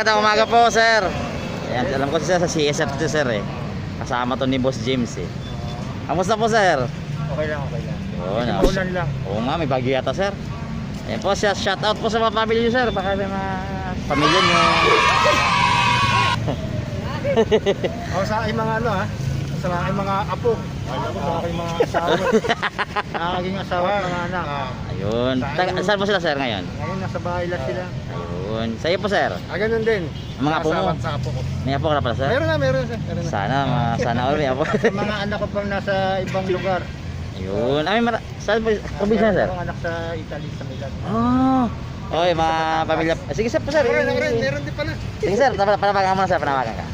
magandang umaga po, sir. Ayan, alam ko siya sa CSF to, sir eh. Kasama to ni Boss James eh. Kamusta po, sir? Okay lang, okay lang. Oo, na. Lang. Oo nga, may bagyo yata, sir. Ayan po, siya, shout out po sa mga family niyo, sir. Baka may mga pamilya niyo. O sa aking mga ano ha, sa aking mga apo, sa aking mga asawa, sa aking asawa at mga anak. Ayun. Taga, saan po sila, sir, ngayon? Ngayon nasa bahay lang sila. Ayun. Sa'yo po, sir. Ah, ganun din. Ang mga apo mo? Asawa at Sa apo ko. May apo ka na pala, sir? Meron na, meron na. Meron na. Sana, sana all may apo. Sa mga anak ko pang nasa ibang lugar. Ayun. Ay, mara- saan po? Probinsya na, sir? Meron anak sa Italy, sa Milan. Oh. Oy, mga pamilya. Sige, sir, po, sir. Meron, meron, meron din pala. Sige, sir. Panawagan mo na, sir. Panawagan ka.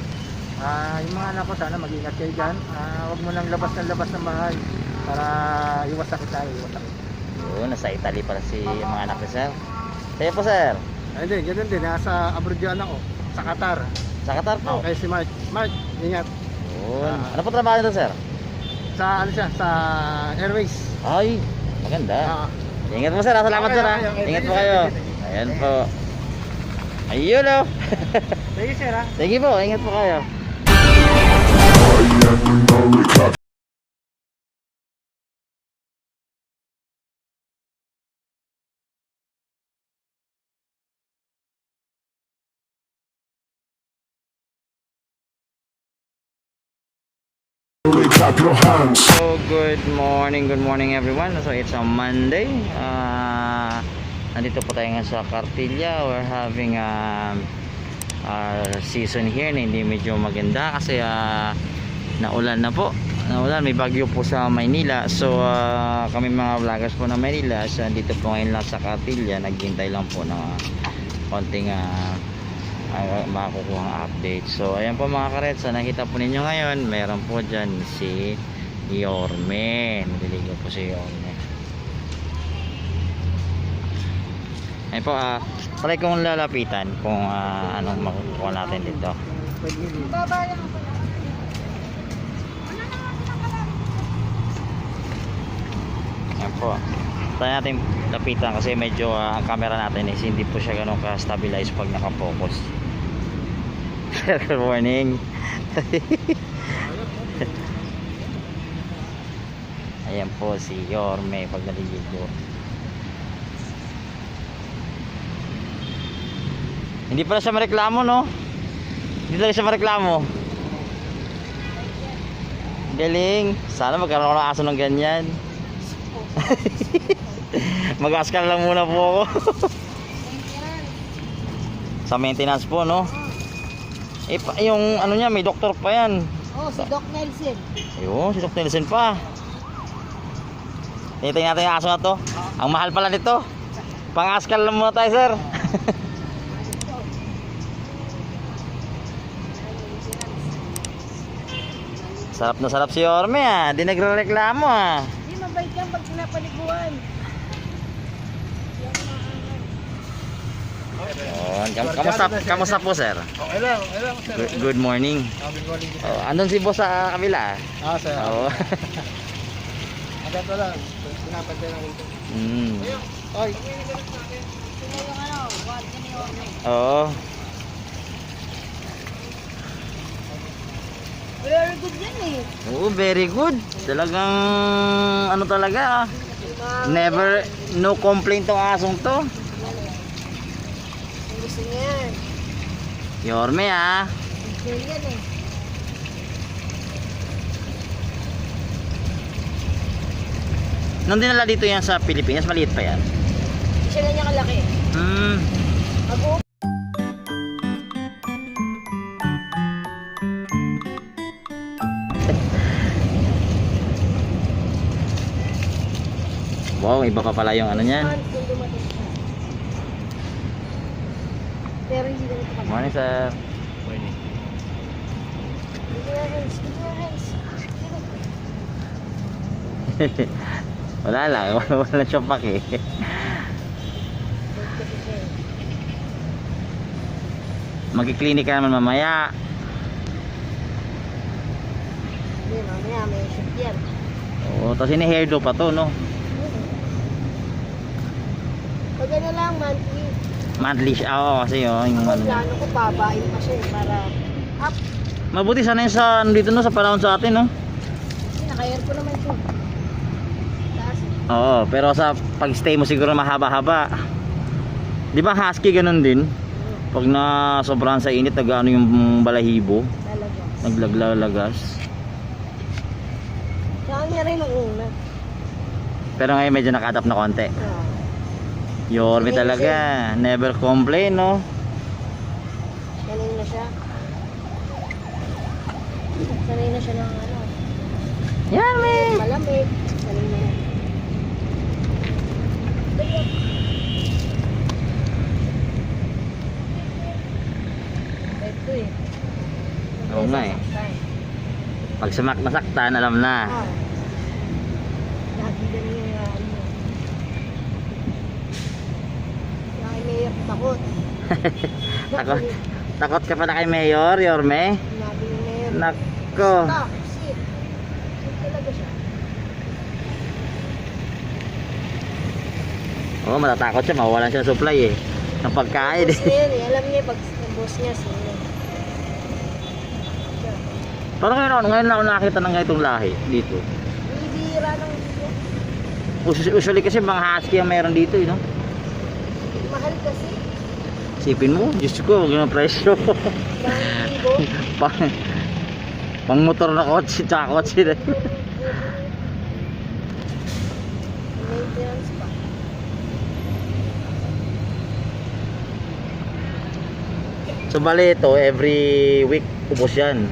Ah, yung mga anak ko sana mag-ingat kayo dyan. Ah, huwag mo nang labas ng labas ng bahay para iwas sakit tayo, iwas sakit. Yun, nasa Italy pala si mga anak ni sir. Sa'yo po, sir. Ay, hindi, ganun din. Nasa abroad yung anak ko. Sa Qatar. Sa Qatar po. Okay, si Mark. Mark, ingat. Yun. Ano po trabaho nito, sir? Sa ano siya, sa Airways. Ay, maganda. Ah, Ingat po, sir. Salamat, Okay, sir. okay, okay. Ingat po kayo. Ayan po. Ayun, oh. sige sir ha. Sige po, ingat po kayo. Clap your hands. So, good morning, good morning everyone. So, it's a Monday. Uh, nandito po tayo ngayon sa Cartilla. We're having um, our season here na hindi medyo maganda kasi uh, naulan na po. Naulan, may bagyo po sa Maynila. So, uh, kami mga vloggers po ng Maynila. So, dito po ngayon lang sa Cartilla. Naghintay lang po ng uh, konting uh, ay makukuha ang update so ayan po mga karets so nakita po ninyo ngayon meron po dyan si Yorme naliligo po si Yorme ayan po ah try kong lalapitan kung ah, anong makukuha natin dito ayan po try natin lapitan kasi medyo ah, ang camera natin is hindi po siya ganun ka-stabilize pag nakafocus good morning. Ayan po si Yorme pag naliligo. Hindi pala siya mareklamo, no? Hindi talaga siya mareklamo. Galing. Sana magkaroon ako ng aso ng ganyan. Mag-askal lang muna po ako. Sa maintenance po, no? Eh, pa- yung ano niya, may doktor pa yan. Oh, si Doc Nelson. Ayun, si Dr. Nelson pa. Tingnan natin yung aso na to. Ang mahal pala nito. Pang-askal lang muna tayo, sir. sarap na sarap si Orme ah. Di nagre-reklamo ah. Yan pag pinapaliguan. Yun. Kam- kamusta, kamusta po, sir? Okay lang, okay lang sir. Good, good morning. Good morning. Oh, andun si boss sa kabila. ah. Ah, sir. Oo. Agad wala. Pinapantay lang ito. mm. Oy, Sino yung ano, wag ni Orme. Oo. Very good yan eh. Oo, very good. Talagang ano talaga ah. Never, no complaint tong asong to. gusto niya yan. Yorme ah. Gusto yan eh. Nung dinala dito yan sa Pilipinas, maliit pa yan. Hindi siya ganyan kalaki. Hmm. mag Wow, iba pa pala yung ano niyan. Morning sir. Hands. Wala lang, wala siya paki. Bait kasi siya eh. Magkiklinik ka naman mamaya. Hindi, mamaya may shoot yan. Oo, tapos ini-hairdo pa to, no? Pag ano lang, monthly. Monthly siya. Oo, kasi oh, yung ano. plano ko, babain pa siya eh, para up. Mabuti sana yung sa dito no sa panahon sa atin no. Kasi naka-air ko naman siya. Taas. Oo, pero sa pag-stay mo siguro mahaba-haba. Di ba husky ganun din? Pag na sobrahan sa init, nag-ano yung balahibo, Talaga. naglaglagas. Saan niya rin nung una? Pero ngayon medyo naka-adapt na konti. Ah. Yorme talaga, never complain no. Sanay na siya. Sanay na siya ng ano. Yan, me. Malamig. Sanay na yan. Ito eh. Oo nga eh. Pag sumak nasaktan, alam na. Ah. Lagi ganun yung uh, ano. Kaya mayor takot. Takot, takot ka pa na kay Mayor, Yorme. Nako. Stop. Sit. Sit talaga siya. Oo, matatakot siya, mawawalan siya ng supply eh. Ng pagkain eh. yun eh. Alam niya pag boss niya sino. Parang ngayon, ngayon lang ako nakakita ng ganitong lahi dito. Bibira ng. Us- Usually kasi mga husky ang meron dito eh, no? Mahal kasi. Sipin mo, Diyos ko, huwag yung presyo. Pang, pang motor na kotse, tsaka kotse na. So bali ito, every week ubos yan.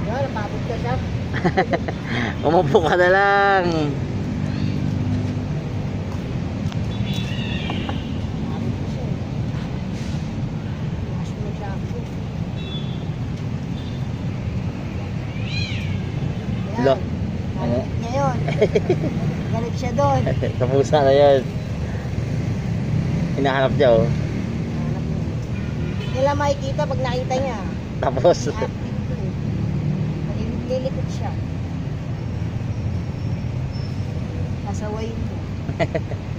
Umupo ka na lang. Napapod ka siya. Mas mo siya ako. Lo. Yan. Galit niya yun. Galit siya doon. Sa pusa na yan. Hinahanap niya oh. Nila makikita pag nakita niya. Tapos, eh. Nililipit siya. Kasawayin mo.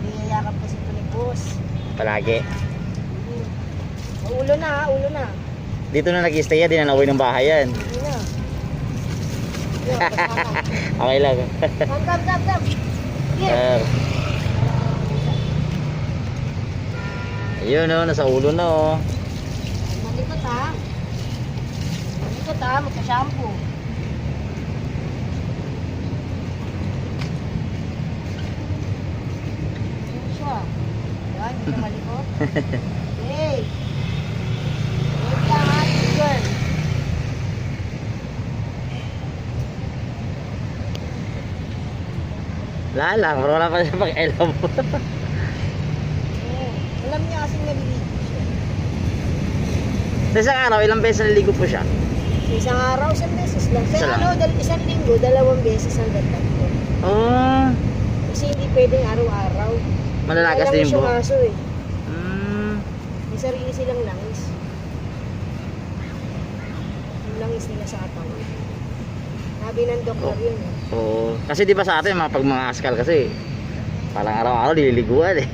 Niyayakap kasi ito ni boss. palagi. Ulo na ha, ulo na. Dito na nag-stay yan, di na nauwi ng bahay yan. Okay lang. Come, come, come, come. Here. Sir. Ayun oh, nasa ulo na oh. Malikot ha. Malikot ha, magka-shampoo. Yan malikot. Hey! Wait lang ha, girl. Wala lang, pero wala pa siya pag elam mo. Oh, alam niya kasi naliligo siya. Sa isang araw, ilang beses naliligo po siya? Sa isang araw, isang beses lang. Sa Isa lang? ano, dal- isang linggo, dalawang beses ang dapat ko. Oh, Kasi hindi pwedeng araw-araw. malalagas din mo yung siya buhok. aso eh. Hmm. May sarili silang langis. Yung langis nila sa katawan. Sabi ng doktor Oh. yun eh. Oo. Kasi di ba sa atin, mga pag mga askal kasi, parang araw-araw nililiguan eh.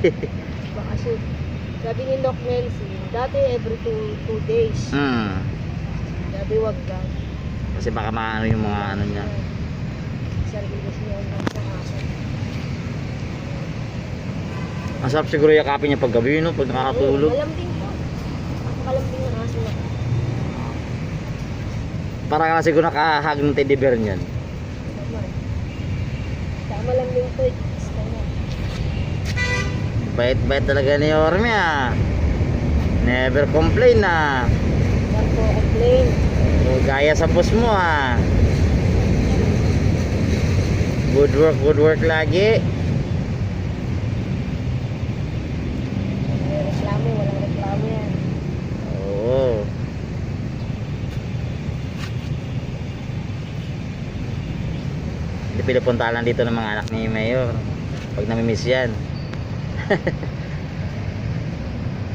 Baka kasi, sabi ni Doc Nelson, dati every two, two days. hmm. Sabi wag ka. Kasi baka maano yung mga ano niya. Sarili kasi niya ang langis ng aso. Masarap siguro yakapin niya pag gabi, no? Pag nakakatulog. Oo, malambing po. Napakalambing ng aso na. Para ka siguro nakahag ng teddy bear niyan. Malambing. Gusto niya. Bait-bait talaga ni Orme ah. Never complain ah. Yan po, complain. O, Gaya sa boss mo ah. Good work, good work lagi. pinupuntahan dito ng mga anak ni Mayor. Pag namimiss yan.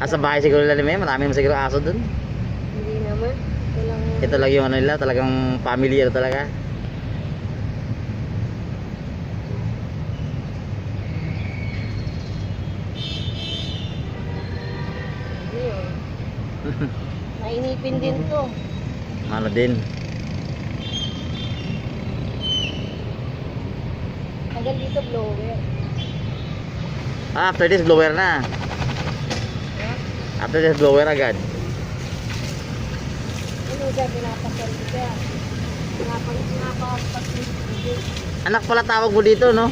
Asa bahay siguro nila ni Mayor? Marami naman siguro aso dun. Hindi naman. Ito lang ito lang yung ano nila talagang familiar ano talaga. Nainipin din to. Ano din? Tagal dito blower. Ah, after this, blower na. After this, blower agad. Ano siya, pinapasal siya. Anak pala tawag mo dito, no?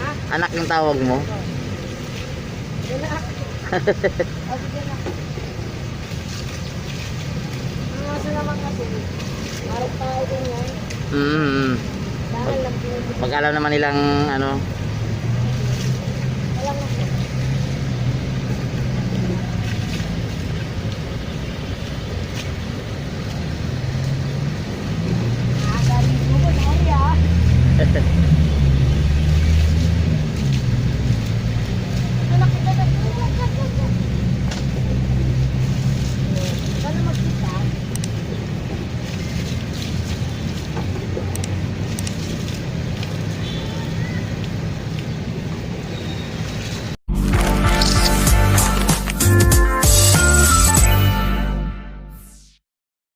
Ha? Anak yung tawag mo. Na. Ang naman kasi, marap tayo din yan. Mm. Pinag- Pag alam naman nilang ano,